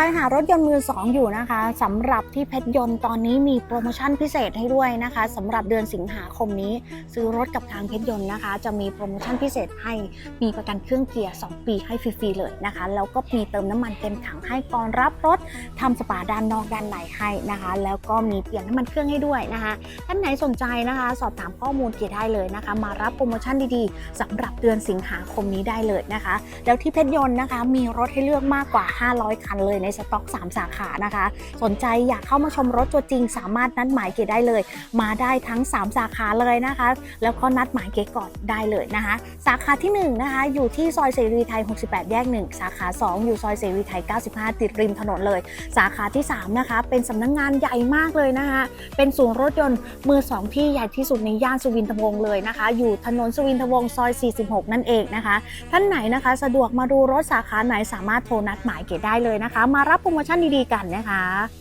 รหารถยนต์มือ2อยู่นะคะสำหรับที่เพชรยนต์ตอนนี้มีโปรโมชั่นพิเศษให้ด้วยนะคะสำหรับเดือนสิงหาคมนี้ ซื้อรถกับทางเพชรยนต์นะคะ จะมีโปรโมชั่นพิเศษให้มีประกันเครื่องเกียร์ 2 ปีให้ฟรีๆเลยนะคะแล้วก็มีเติมน้ำมันเต็มถังให้ก่อนรับรถทำสปาด้านนอกด้านในให้นะคะ แล้วก็มีเปลี่ยนน้ำมันเครื่องให้ด้วยนะคะท่านไหนสนใจนะคะ สอบถามข้อมูลเกียร์ได้เลยนะคะ มารับโปรโมชั่นดีๆสำหรับเดือนสิงหาคมนี้ได้เลยนะคะ แล้วที่เพชรยนต์นะคะ มีรถให้เลือกมากกว่า 500 คันเลยในสต็อก 3 สาขานะคะ สนใจอยากเข้ามาชมรถตัวจริง สามารถนัดหมายเกได้เลย มาได้ทั้ง 3 สาขาเลยนะคะ แล้วก็นัดหมายเกก่อนได้เลยนะคะ สาขาที่ 1 นะคะ อยู่ที่ซอยเสรีไทย 68 แยก 1 สาขา 2 อยู่ซอยเสรีไทย 95 ติดริมถนนเลย สาขาที่ 3 นะคะ เป็นสำนักงงานใหญ่มากเลยนะคะ เป็นศูนย์รถยนต์มือ 2 ที่ใหญ่ที่สุดในย่านสุวินทวงศ์เลยนะคะ อยู่ถนนสุวินทวงศ์ซอย 46 นั่นเองนะคะ ท่านไหนนะคะ สะดวกมาดูรถสาขาไหนสามารถโทรนัดหมายเกตได้เลยนะคะมามารับโปรโมชั่นดีๆกันนะคะ